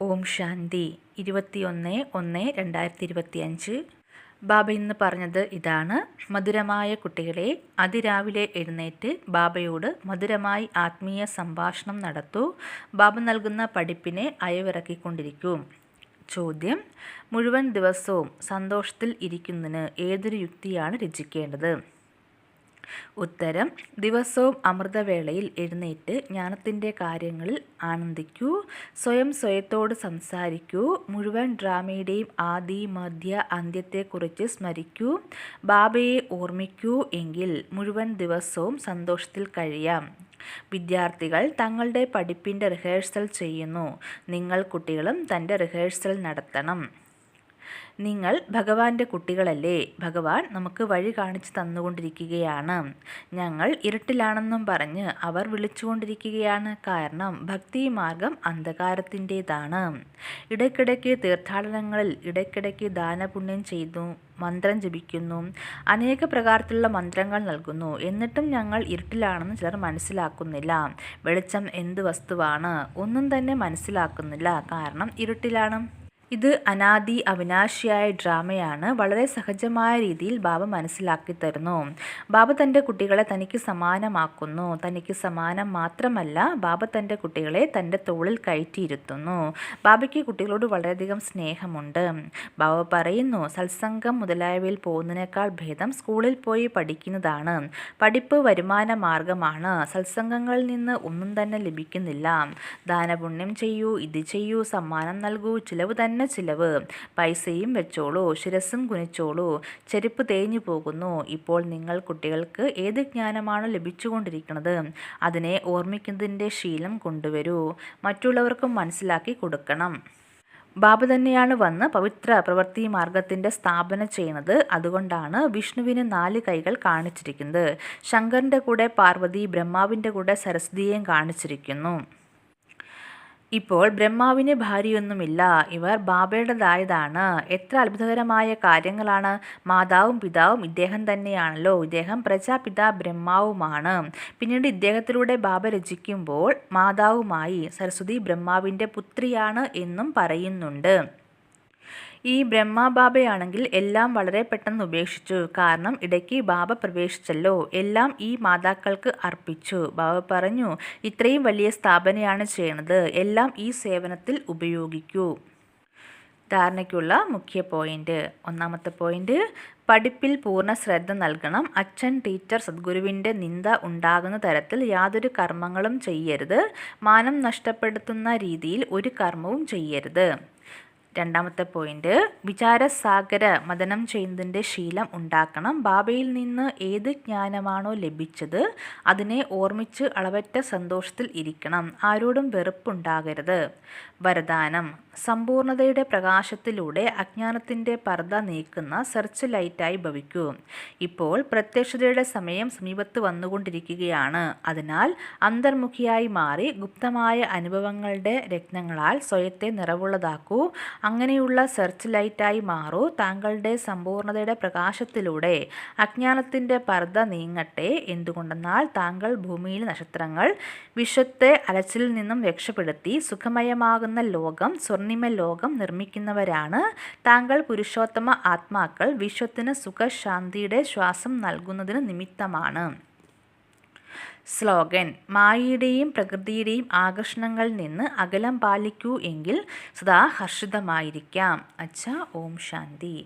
ഓം ശാന്തി. ഇരുപത്തിയൊന്ന് ഒന്ന് രണ്ടായിരത്തി ഇരുപത്തി അഞ്ച് ബാബ ഇന്ന് പറഞ്ഞത് ഇതാണ്. മധുരമായ കുട്ടികളെ അതിരാവിലെ എഴുന്നേറ്റ് ബാബയോട് മധുരമായി ആത്മീയ സംഭാഷണം നടത്തൂ. ബാബ നൽകുന്ന പഠിപ്പിനെ അയവിറക്കിക്കൊണ്ടിരിക്കും. ചോദ്യം മുഴുവൻ ദിവസവും സന്തോഷത്തിൽ ഇരിക്കുന്നതിന് ഏതൊരു യുക്തിയാണ് രചിക്കേണ്ടത്? ഉത്തരം ദിവസവും അമൃതവേളയിൽ എഴുന്നേറ്റ് ജ്ഞാനത്തിന്റെ കാര്യങ്ങളിൽ ആനന്ദിക്കൂ സ്വയം സ്വയത്തോട് സംസാരിക്കൂ മുഴുവൻ ഡ്രാമയുടെയും ആദി മധ്യ അന്ത്യത്തെക്കുറിച്ച് സ്മരിക്കൂ ബാബയെ ഓർമ്മിക്കൂ എങ്കിൽ മുഴുവൻ ദിവസവും സന്തോഷത്തിൽ കഴിയാം. വിദ്യാർത്ഥികൾ തങ്ങളുടെ പഠിപ്പിന്റെ റിഹേഴ്സൽ ചെയ്യുന്നു. നിങ്ങൾ കുട്ടികളും തന്റെ റിഹേഴ്സൽ നടത്തണം. നിങ്ങൾ ഭഗവാന്റെ കുട്ടികളല്ലേ? ഭഗവാൻ നമുക്ക് വഴി കാണിച്ചു തന്നുകൊണ്ടിരിക്കുകയാണ്. ഞങ്ങൾ ഇരുട്ടിലാണെന്നും പറഞ്ഞ് അവർ വിളിച്ചുകൊണ്ടിരിക്കുകയാണ്. കാരണം ഭക്തി മാർഗം അന്ധകാരത്തിന്റെതാണ്. ഇടയ്ക്കിടയ്ക്ക് തീർത്ഥാടനങ്ങളിൽ ഇടയ്ക്കിടയ്ക്ക് ദാനപുണ്യം ചെയ്തു മന്ത്രം ജപിക്കുന്നു അനേക പ്രകാരത്തിലുള്ള മന്ത്രങ്ങൾ നൽകുന്നു. എന്നിട്ടും ഞങ്ങൾ ഇരുട്ടിലാണെന്ന് ചിലർ മനസ്സിലാക്കുന്നില്ല. വെളിച്ചം എന്ത് വസ്തുവാണ്? ഒന്നും തന്നെ മനസ്സിലാക്കുന്നില്ല. കാരണം ഇരുട്ടിലാണ്. ഇത് അനാദി അവിനാശിയായ ഡ്രാമയാണ്. വളരെ സഹജമായ രീതിയിൽ ബാബ മനസ്സിലാക്കി തരുന്നു. ബാബ തന്റെ കുട്ടികളെ തനിക്ക് സമാനമാക്കുന്നു. തനിക്ക് സമാനം മാത്രമല്ല ബാബ തന്റെ കുട്ടികളെ തന്റെ തോളിൽ കയറ്റിയിരുത്തുന്നു. ബാബയ്ക്ക് കുട്ടികളോട് വളരെയധികം സ്നേഹമുണ്ട്. ബാബ പറയുന്നു സത്സംഗം മുതലായവയിൽ പോകുന്നതിനേക്കാൾ ഭേദം സ്കൂളിൽ പോയി പഠിക്കുന്നതാണ്. പഠിപ്പ് വരുമാന മാർഗമാണ്. സത്സംഗങ്ങളിൽ നിന്ന് ഒന്നും തന്നെ ലഭിക്കുന്നില്ല. ദാനപുണ്യം ചെയ്യൂ ഇത് ചെയ്യൂ സമ്മാനം നൽകൂ ചിലവ് തന്നെ തന്നെ ചിലവ്. പൈസയും വെച്ചോളൂ ശിരസും കുനിച്ചോളൂ. ചെരുപ്പ് തേഞ്ഞു പോകുന്നു. ഇപ്പോൾ നിങ്ങൾ കുട്ടികൾക്ക് ഏത് ജ്ഞാനമാണ് ലഭിച്ചുകൊണ്ടിരിക്കുന്നത്? അതിനെ ഓർമ്മിക്കുന്നതിന്റെ ശീലം കൊണ്ടുവരൂ. മറ്റുള്ളവർക്കും മനസ്സിലാക്കി കൊടുക്കണം. ബാബ തന്നെയാണ് വന്ന് പവിത്ര പ്രവൃത്തി മാർഗത്തിന്റെ സ്ഥാപന ചെയ്യുന്നത്. അതുകൊണ്ടാണ് വിഷ്ണുവിന് നാല് കൈകൾ കാണിച്ചിരിക്കുന്നത്. ശങ്കറിന്റെ കൂടെ പാർവതി ബ്രഹ്മാവിന്റെ കൂടെ സരസ്വതിയെയും കാണിച്ചിരിക്കുന്നു. ഇപ്പോൾ ബ്രഹ്മാവിന് ഭാര്യയൊന്നുമില്ല. ഇവർ ബാബയുടേതായതാണ് എത്ര അത്ഭുതകരമായ കാര്യങ്ങളാണ്. മാതാവും പിതാവും ഇദ്ദേഹം തന്നെയാണല്ലോ. ഇദ്ദേഹം പ്രജാപിത ബ്രഹ്മാവുമാണ്. പിന്നീട് ഇദ്ദേഹത്തിലൂടെ ബാബ രചിക്കുമ്പോൾ മാതാവുമായി സരസ്വതി ബ്രഹ്മാവിന്റെ പുത്രിയാണ് എന്നും പറയുന്നുണ്ട്. ഈ ബ്രഹ്മബാബയാണെങ്കിൽ എല്ലാം വളരെ പെട്ടെന്ന് ഉപേക്ഷിച്ചു. കാരണം ഇടയ്ക്ക് ബാബ പ്രവേശിച്ചല്ലോ. എല്ലാം ഈ മാതാക്കൾക്ക് അർപ്പിച്ചു. ബാബ പറഞ്ഞു ഇത്രയും വലിയ സ്ഥാപനയാണ് ചെയ്യണത്. എല്ലാം ഈ സേവനത്തിൽ ഉപയോഗിക്കൂ. ധാരണയ്ക്കുള്ള മുഖ്യ പോയിന്റ്. ഒന്നാമത്തെ പോയിന്റ് പഠിപ്പിൽ പൂർണ ശ്രദ്ധ നൽകണം. അച്ഛൻ ടീച്ചർ സദ്ഗുരുവിന്റെ നിന്ദ ഉണ്ടാകുന്ന തരത്തിൽ യാതൊരു കർമ്മങ്ങളും ചെയ്യരുത്. മാനം നഷ്ടപ്പെടുത്തുന്ന രീതിയിൽ ഒരു കർമ്മവും ചെയ്യരുത്. രണ്ടാമത്തെ പോയിന്റ്. വിചാരസാഗര മദനം ചെയ്യുന്നതിന്റെ ശീലം ഉണ്ടാക്കണം. ബാബയിൽ നിന്ന് ഏത് ജ്ഞാനമാണോ ലഭിച്ചത് അതിനെ ഓർമ്മിച്ച് അളവറ്റ സന്തോഷത്തിൽ ഇരിക്കണം. ആരോടും വെറുപ്പുണ്ടാകരുത്. വരദാനം. സമ്പൂർണതയുടെ പ്രകാശത്തിലൂടെ അജ്ഞാനത്തിന്റെ പർദ്ദ നീക്കുന്ന സെർച്ച് ലൈറ്റായി ഭവിക്കൂ. ഇപ്പോൾ പ്രത്യക്ഷതയുടെ സമയം സമീപത്ത് വന്നുകൊണ്ടിരിക്കുകയാണ്. അതിനാൽ അന്തർമുഖിയായി മാറി ഗുപ്തമായ അനുഭവങ്ങളുടെ രത്നങ്ങളാൽ സ്വയത്തെ നിറവുള്ളതാക്കൂ. അങ്ങനെയുള്ള സെർച്ച് ലൈറ്റായി മാറൂ. താങ്കളുടെ സമ്പൂർണതയുടെ പ്രകാശത്തിലൂടെ അജ്ഞാനത്തിന്റെ പർദ്ദ നീങ്ങട്ടെ. എന്തുകൊണ്ടെന്നാൽ താങ്കൾ ഭൂമിയിലെ നക്ഷത്രങ്ങൾ വിശ്വത്തെ അലച്ചിൽ നിന്നും രക്ഷപ്പെടുത്തി സുഖമയമാകുന്ന ലോകം സ്വർണിമ ലോകം നിർമ്മിക്കുന്നവരാണ്. താങ്കൾ പുരുഷോത്തമ ആത്മാക്കൾ വിശ്വത്തിന് സുഖശാന്തിയുടെ ശ്വാസം നൽകുന്നതിന് നിമിത്തമാണ്. സ്ലോഗൻ മായയുടെയും പ്രകൃതിയുടെയും ആകർഷണങ്ങളിൽ നിന്ന് അകലം പാലിക്കൂ എങ്കിൽ സദാ ഹർഷിതമായിരിക്കാം. അച്ഛ ഓം ശാന്തി.